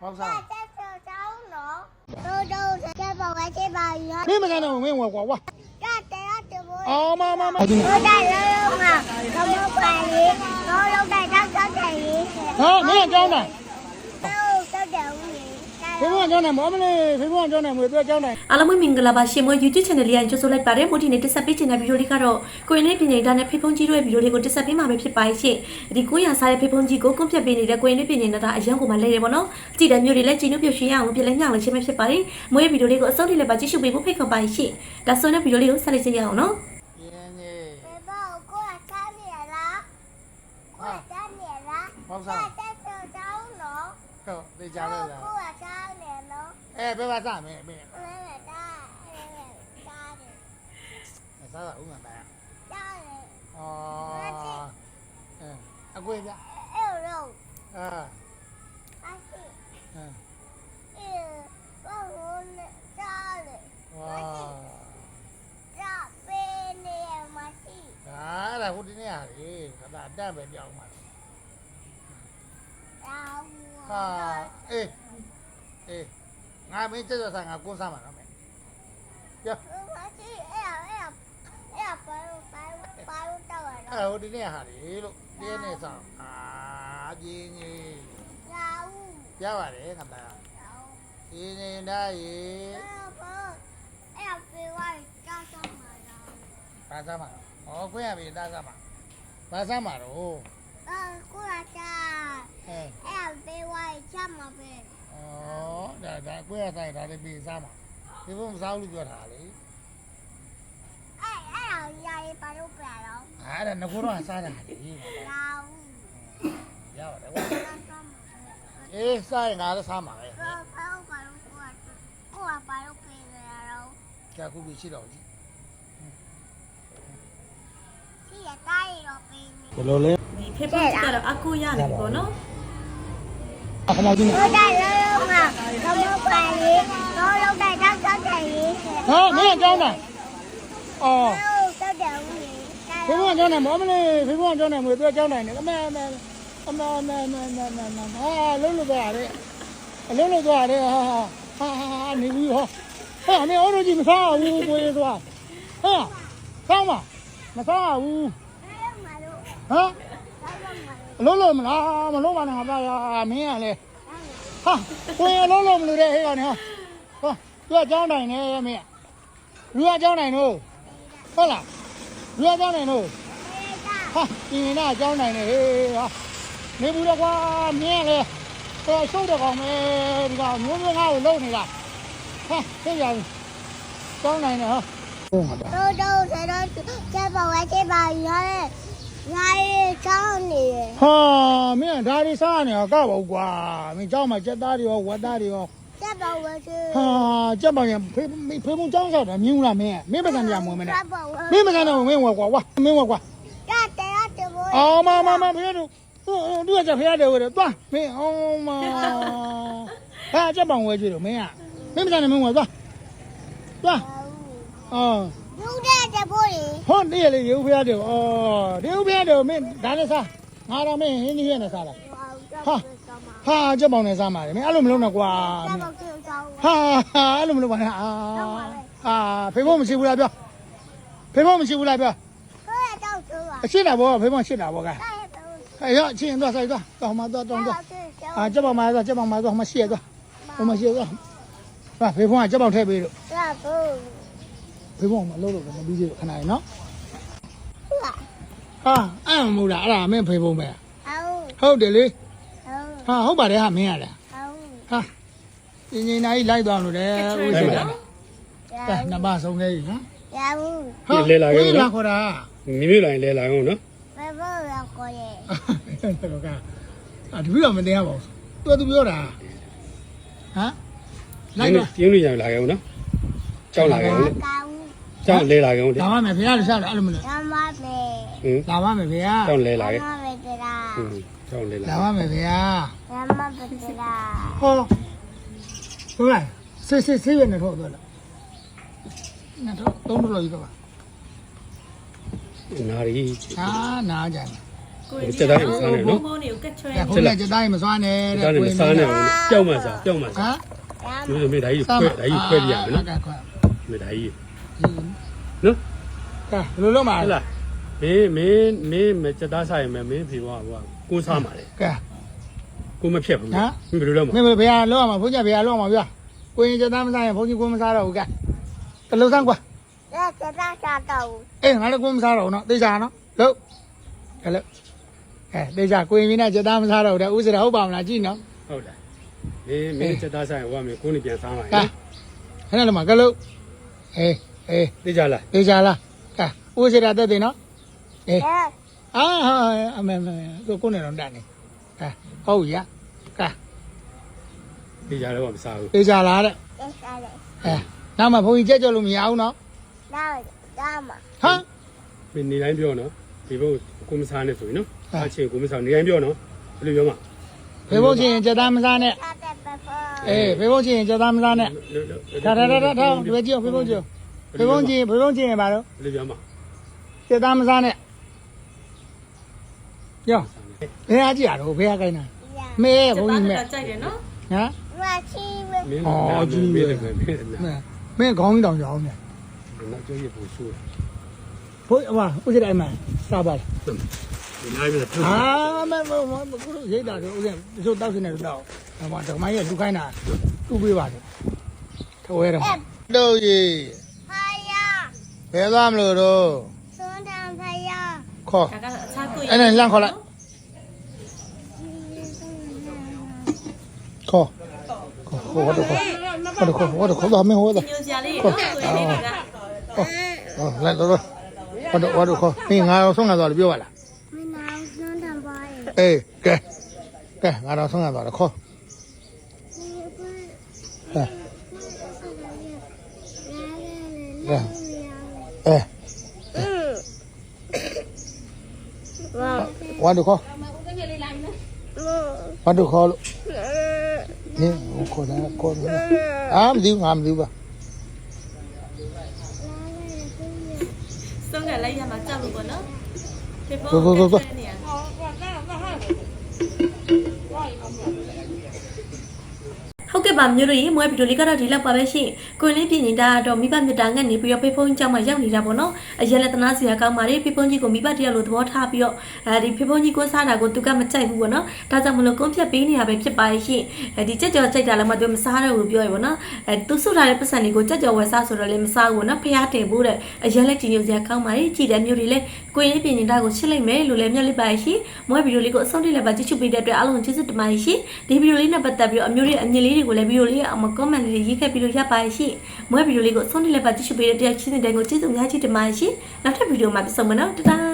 ဟုတ်စားတက်ဆောင်းတော့နော်တော့တော့ကျပါဝဲကျပါရမင်းမကန်တော့မင်းဝယ်ကွာဝါတက်တက်တဘောအော်မမမတော့တက်လုံးလုံးကသမောပါလေးတော့လုံးတက်တက်တက်ရေးဟောမင်းအကြောင်းပါ ဖေဖောင်းကြောင်းနဲ့မောမလေးဖေဖောင်းကြောင်းနဲ့မွေသွဲကြောင်းနဲ့အားလုံးမင်္ဂလာပါရှင်မော YouTube channel လေးရကြိုဆိုလိုက်ပါတယ်မို့ဒီနေ့တက်ဆက်ပေးချင်တဲ့ဗီဒီယိုလေးကတော့ကိုရင်လေးပြင်ရင်တာနဲ့ဖေဖုန်းကြီးတို့ရဲ့ဗီဒီယိုလေးကိုတက်ဆက်ပေးမှာပဲဖြစ်ပါရှင်ဒီ900စားတဲ့ဖေဖုန်းကြီးကိုကွန်ပြတ်ပေးနေတဲ့ကိုရင်လေးပြင်ရင်တာအရန်ကိုမလဲတယ်ပေါ့နော်ကြည်တဲ့မျိုးတွေလည်းချိန်နှုတ်ပြရှင်ရအောင်ပြလဲညောင်းလည်းရှင်းမဖြစ်ပါတယ်မွေဗီဒီယိုလေးကိုအဆုံးထိလည်းပါကြည့်ရှုပေးဖို့ဖိတ်ခေါ်ပါရှင်ဒါဆိုရင်ဗီဒီယိုလေးကိုဆက်လက်ကြည့်ရအောင်နော်ဟုတ်စားဟုတ်တေချာလို့လား အဲဘယ်ပါစမယ်မင်းဘယ်ပါတာဘယ်ပါတာတယ်စားပါဦးမှာပါတာတယ်အော်အဲအကွေပြအဲရောအာပါစီအဲအဲဘာလို့တာလဲဝါတာပေးနေမှာစီဟာလာဟိုဒီနေ့ဟာလေခါတာအတန့်ပဲပြောင်းပါတောင်းဟာအေးအေး ငါမင်းကျက်ကျက်ဆိုင်ငါကိုးစားမှာနော်မင်းပြော Masih, eh, eh, eh, baru, baru, baru tahu အဲ့ lah. ဟိုဒီနေ့ဟာလေလို့တင်းနေဆောင်အာပြင်းကြီး Tahu, ရပါတယ်ငါသား tahu. ဒီနေနိုင်ရေ Eh, baru, eh, baru tahu sama lah. ဘာစားမှာဟောခွင့်ရပြီတားစားမှာဘာစားမှာတော့ Eh, kurang tahu. အဲ Eh, baru ဒါအကွဲရဆိုင်ဒါလည်းပေးစားမှာဒီဘုံမစားဘူးလို့ပြောတာလေအဲ့အဲ့ဒါကြီးရပါလို့ပြတော့အဲ့ဒါငါကတော့စားတာလေရအောင်ရပါတယ်ကွာအေးစားရင်ငါလည်းစားမှာပဲဘာလို့ဘာလို့ကိုကကိုကဘာလို့ပေးနေရတော့ကြာခုပြီးရှိတော့ကြီးဒီရတိုင်းတော့ပေးနေဘယ်လိုလဲဒီဖေးပတ်ကတော့အကူရတယ်ပေါ့နော်အခဏကြီးဟိုတာ ပါလေတော့လောက်တဲ့တော့တောက်တယ်ရေးခဲ့ဟာမင်းကကြောင်းတာအော်တောက်တယ်ဦးလေးဖေဖေကကြောင်းတယ်မောမလေးဖေဖေကကြောင်းတယ်မွေသူကကြောင်းတယ်နေအမေအမေအမေအမေအမေအမေအမေဟာလုံးလို့သွားရတယ်အလုံးလို့သွားရတယ်ဟာဟာဟာနေဘူးဟောဟာမင်းအော်လို့ကြည့်မစားဘူးကိုရေးသွားဟာဆောင်းမမစားဘူးဟမ်လုံးလုံးမလားမလုံးပါနဲ့ဟာပါရမင်းကလည်း ဟာကိုယ်လုံးလုံးမလို့တဲ့ဟဲ့ကောင်နေဟာဟာသူကကြောင်းတိုင်နေရဲ့မင်းလူကကြောင်းတိုင်နော်ဟုတ်လားလူကကြောင်းတိုင်နော်ဟာဒီနေနာကြောင်းတိုင်နေဟေးဟာနေဘူးတော့ကွာမင်းလေတော်ရှုပ်တော့ကောင်ပဲဒီကောင်မျိုးမျိုးငါ့ကိုလုံနေတာဟာသိရပြီကြောင်းတိုင်နေဟာဟုတ်ပါတော့တော့ဆရာကျက်ပေါ်ဝဲကျက်ပါရော ငါရေချောင်းနေရဟာမင်းဒါတွေစားနေတော့ကောက်ပါဦးကွာမင်းကြောက်မှာကြက်သားတွေရောဝက်သားတွေရောကျက်ပါဝဲချေဟာကြက်ပါရင်ဖေးဖေးမုံကြောင်းစားတာမြင်ဘူးလားမင်းမင်းပကံတရားမဝင်မနဲ့မင်းပကံတော့မင်းဝက်ကွာဝါမင်းဝက်ကွာရတဲ့ရတဲ့ဘောအော်မမမဖေးတို့တို့ကကြဖေးရတယ်ဝဲတော့သွားမင်းအော်မဟာကြက်ပါဝဲချေတော့မင်းကမင်းပကံနဲ့မင်းဝက်သွားသွားအော်လူတဲ့ ပို့တယ်ဟုတ်တည့်ရလေရေဦးဖျားတယ်ဩရေဦးဖျားတယ်မင်းဒါနဲ့စားငါတော့မင်းဟင်းကြီးရဲ့နဲ့စားလားဟာဟာကြက်ပေါင်နဲ့စားမှာလေမင်းအဲ့လိုမလုပ်နဲ့ကွာဟာဟာအဲ့လိုမလုပ်ပါနဲ့အာအာဖေဖို့မရှိဘူးလားပြောဖေဖို့မရှိဘူးလားပြောအရှိတာဘောဖေဖို့ရှိတာဘောကအဲ့ရချင်းသွားဆိုင်သွားတောင်းမသွားတောင်းသွားအာကြက်ပေါင်မှာသွားကြက်ပေါင်မှာသွားမရှိရသွားဟိုမရှိရသွားဟာဖေဖို့ကကြက်ပေါင်ထည့်ပေးလို့ဟုတ် ဖေးဖို့မလုပ်လို့ပဲမပြီးသေးဘူးခဏရနော်ဟုတ်လားဟာအဲ့မဟုတ်လားအဲ့ဒါမင်းဖေးဖို့ပဲဟုတ်တယ်လေဟာဟုတ်ပါတယ်ဟာမင်းရလားဟာညင်ညင်နိုင်လိုက်သွားလို့လေဦးစင်ကအဲနမဆုံးခဲ့ပြီနော်ရဘူးဟာလဲလာခဲ့ဘူးနော်ခေါ်တာမိမိလိုင်းလဲလာအောင်နော်ဘယ်ဘောလာခေါ်ရဲ့တော့ကအတူတော့မတင်ရပါဘူးသူကသူပြောတာဟမ်လိုက်တော့ရင်းလို့ရလာခဲ့ဘူးနော်ကြောက်လာခဲ့ဘူး ကြောက်လဲလာခဲ့အောင် လာပါမယ်ဖေရလည်းဆက်တယ်အဲ့လိုမလို့ 干嘛呗？ ဟင်း လာပါမယ်ဖေရ ကြောက်လဲလာခဲ့ 干嘛呗的啦？ ဟင်းကြောက်လဲလာ လာပါမယ်ဖေရ 干嘛呗的啦？ ဟောဟုတ်လားစစ်စစ်စစ်ရနေတော့တော့လားနော်တော့တော့လို့ရပါ နာရီ ဟာနာကြတယ် ကိုရင် စက်သားကိုစားနေနော် ဘုံတွေကိုကတ်ချွဲ ကဲဘုန်းကြီးကကြက်သားရင်မစွမ်းနဲ့ ။ တဲ့ ဒါနဲ့မစားနဲ့ဘူး။ကြောက်မှစားကြောက်မှ ဟ စား မ် ။မျိုးမေဒါကြီးခွဲဒါကြီးခွဲပြရမယ်နော် ကဲခွဲ ။မေဒါကြီး နော် ကဲဘယ်လိုလုပ်မှာ ။ဟဲ့ လဲ လား။မင်းမင်းမင်းမစက်သားစားရင်မင်းဖေဘွားဟိုကိုစားမှာလေ ကဲ ။ကိုမဖြတ်ဘူး ဟမ် ။မင်းဘယ်လိုလုပ်မှာ မင်းဘယ်ဟာလောက်အောင်ဘုန်းကြီးဘယ်ဟာလောက်အောင်ပြကိုရင်ကြက်သားမစားရင်ဘုန်းကြီးကိုမစားတော့ဘူးကဲကလုံးစမ်းကွာ 那这大沙豆， အေးငါလည်းကိုမစားတော့ဘူးနော်သိကြနော်လို့ကဲလို့အဲသိကြကိုရင်မင်းနဲ့ကြက်သားမစားတော့ဘူးတဲ့ဥစ္စရာဟုတ်ပါမလားကြည့်နော် ။ဟုတ်လား။မင်းမင်းစက်သားစားရင်ဟိုကမင်းကိုနေပြန်စားမှာ ကဲခဏလည်းမကလို့အေး အေးသိကြလားသိကြလားကဲဦးစီရတဲ့တင်နော်အေးအာဟာအမေမေကိုကိုနေတော့တန်နေကဲဟုတ်ရကဲသိကြတော့မစားဘူးသိကြလားတဲ့သိကြတယ်အဲနောက်မှဘုန်းကြီးကြက်ကြော်လို့မရဘူးနော်နောက်တော့မှာဟမ်မင်းနေတိုင်းပြောနော်ဒီဘုကိုမစားနဲ့ဆိုရင်နော်အချင်းကိုမစားနေတိုင်းပြောနော်ဘယ်လိုပြောမှာဖေဖို့ချင်းကြက်သားမစားနဲ့အေးဖေဖို့ချင်းကြက်သားမစားနဲ့ထားထားထားထားဒီပဲကြည့်ဖေဖို့ချင်း ဖေဖုံးချင်းဖေဖုံးချင်းရပါတော့ဘယ်လိုပြောမှာစက်သားမစားနဲ့ပြောဘယ်ဟာကြည့်ရတော့ဘယ်ဟာခိုင်းတာမဲဘုန်းကြီးမဲကြိုက်တယ်နော်ဟမ်ဝါချီမဲအော်ကြီးမဲမဲမဲခေါင်းကြီးတောင်ကြောင်းနေနောက်ကျရင်ပူဆိုးဘိုးအမဦးစရိုင်းမစားပါလားအာမမမကူရိတ်တာတော့ဦးစရိုးတောက်စနေတော့တော့ဟောဓမ္မကြီးကလူခိုင်းတာသူ့ပေးပါတယ်ထဝဲတော့တော့ရေ ဘယ်သွားမလို့တော့စွန်းတန်ဖယားခေါ်ဒါကအစားကိုအဲ့ဒါလှမ်းခေါ်လိုက်ခေါ်ခေါ်ခေါ်ဝတ်တော့ခေါ်ဝတ်တော့ခေါ်ဝတ်တော့ခေါ်သွားမင်းဝတ်တော့ညိုစရာလေးကိုယ်လေးတွေကဟောဟောလိုက်တော့ဝတ်တော့ဝတ်တော့ခေါ်မင်းငါတော့ဆုံးလာသွားလို့ပြောပါလားမင်းငါစွန်းတန်ပါရဲ့အေးကဲကဲငါတော့ဆုံးလာသွားတော့ခေါ်ဟဲ့ Eh. Vâng. Qua được không? Qua được không? Nè, con đã con đã. Ám díu ngam díu bà. Xong rồi lấy ra mà chào luôn nữa. Vâng vâng vâng vâng. ဟုတ်ကဲ့ပါမျိုးတို့ရေမွေးဗီဒီယိုလေးကတော့ဒီလောက်ပါပဲရှင်ကိုယ်လေးပြင်နေတာတော့မိဘမြတ်တာငတ်နေပြီးတော့ဖေဖုန်းကြောင့်မှရောက်နေတာပေါ့နော်အရင်လက်သနာစရာကောင်းပါတယ်ဖေဖုန်းကြီးကိုမိဘတယောက်လိုသဘောထားပြီးတော့အဲဒီဖေဖုန်းကြီးကိုစားတာကိုသူကမကြိုက်ဘူးပေါ့နော်ဒါကြောင့်မလို့ကွန်ဖြတ်ပေးနေရပဲဖြစ်ပါရဲ့ရှင်အဲဒီကြက်ကြော်ကြိုက်တာလည်းမပြောမစားတော့ဘူးပြောရပေါ့နော်အဲသူစုထားတဲ့ပတ်စံတွေကိုကြက်ကြော်ဝယ်စားဆိုတော့လည်းမစားဘူးနော်ဖျားတင်ဖို့တဲ့အရင်လက်ကြည့်ညိုစရာကောင်းပါတယ်ကြည်တဲ့မျိုးတွေလည်းကိုယ်လေးပြင်နေတာကိုချစ်လိုက်မယ်လို့လည်းမျှော်လင့်ပါရဲ့ရှင်မွေးဗီဒီယိုလေးကိုအဆုံးထိလည်းပါကြည့်ချပေးတဲ့အတွက်အားလုံးကျေးဇူးတင်ပါတယ်ရှင်ဒီဗီဒီယိုလေးနဲ့ပတ်သက်ပြီးတော့အမျိုးတွေအမြင်လေးတွေကိုလည်းဗီဒီယိုလေးအမ comment လေးရေးခဲ့ပြီးလို့ရပါရဲ့ရှင်မွေးဗီဒီယိုလေးကိုအဆုံးထိလည်းပါကြည့်ချပေးတဲ့တရားချင်းတဲ့တိုင်ကိုကျေးဇူးအများကြီးတင်ပါတယ်ရှင်နောက်ထပ်ဗီဒီယိုမှာပြန်ဆုံမယ်နော်တတား